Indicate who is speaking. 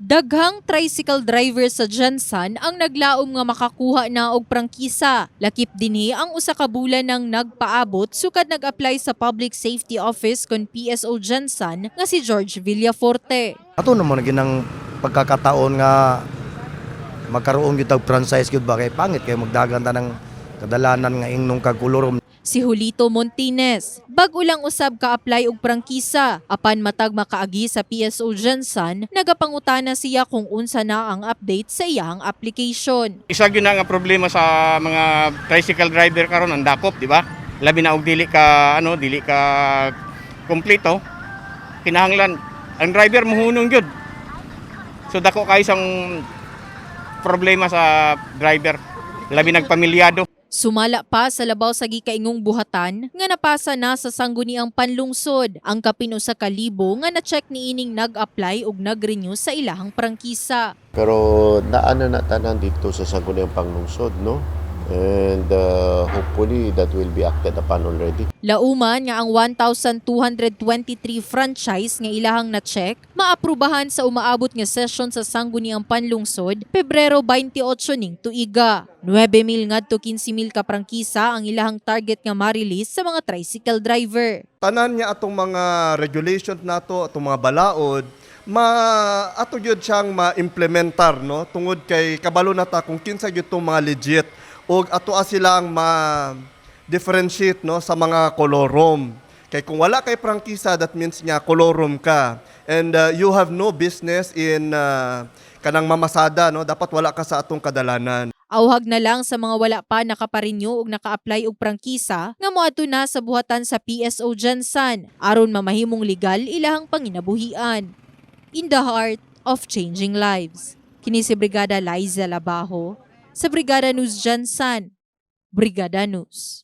Speaker 1: Daghang tricycle driver sa Jansan ang naglaom nga makakuha na og prangkisa. Lakip dinhi ang usa ka bulan nang nagpaabot sukad nag-apply sa Public Safety Office kon PSO Jansan nga si George Villaforte.
Speaker 2: Ato naman ginang pagkakataon nga magkaroon gyud tag franchise gyud ba kay pangit kay magdagan ta ng kadalanan nga ingnon kag kolorom
Speaker 1: Si Julito Montines, bag-o lang usab ka-apply og prangkisa. Apan matag makaagi sa PSO Jansan, nagapangutana siya kung unsa na ang update sa iyang application.
Speaker 3: Isa gyud nga problema sa mga tricycle driver karon ang dakop, di ba? Labi na og dili ka ano, dili ka kompleto. Kinahanglan ang driver mohunong gyud. So dako kay isang problema sa driver. Labi nagpamilyado.
Speaker 1: Sumala pa sa labaw sa gikaingong buhatan nga napasa na sa sangguniang panlungsod ang kapino sa kalibo nga na-check ni ining nag-apply ug nag-renew sa ilahang prangkisa.
Speaker 4: Pero naano na tanan dito sa Sangguniang Panglungsod, no? And uh, hopefully that will be acted upon already.
Speaker 1: Lauman nga ang 1,223 franchise nga ilahang na-check maaprubahan sa umaabot nga session sa sangguniang panlungsod Pebrero 28 ning tuiga. 9,000 ngadto 15,000 ka prangkisa ang ilahang target nga ma-release sa mga tricycle driver.
Speaker 5: tanan niya atong mga regulations nato atong mga balaod ma ato gyud siyang ma-implementar no tungod kay kabalo na ta kung kinsa gyud tong mga legit ug ato a silang ma differentiate no sa mga kolorom kay kung wala kay prangkisa that means nga kolorom ka. And uh, you have no business in uh, kanang mamasada no? Dapat wala ka sa atong kadalanan.
Speaker 1: Awhag na lang sa mga wala pa nakaparinyo ug naka-apply og prangkisa nga moadto na sa buhatan sa PSO Jansan aron mamahimong legal ilahang panginabuhian. In the heart of changing lives. Kini si Brigada Liza Labajo sa Brigada News Jansan. Brigada News.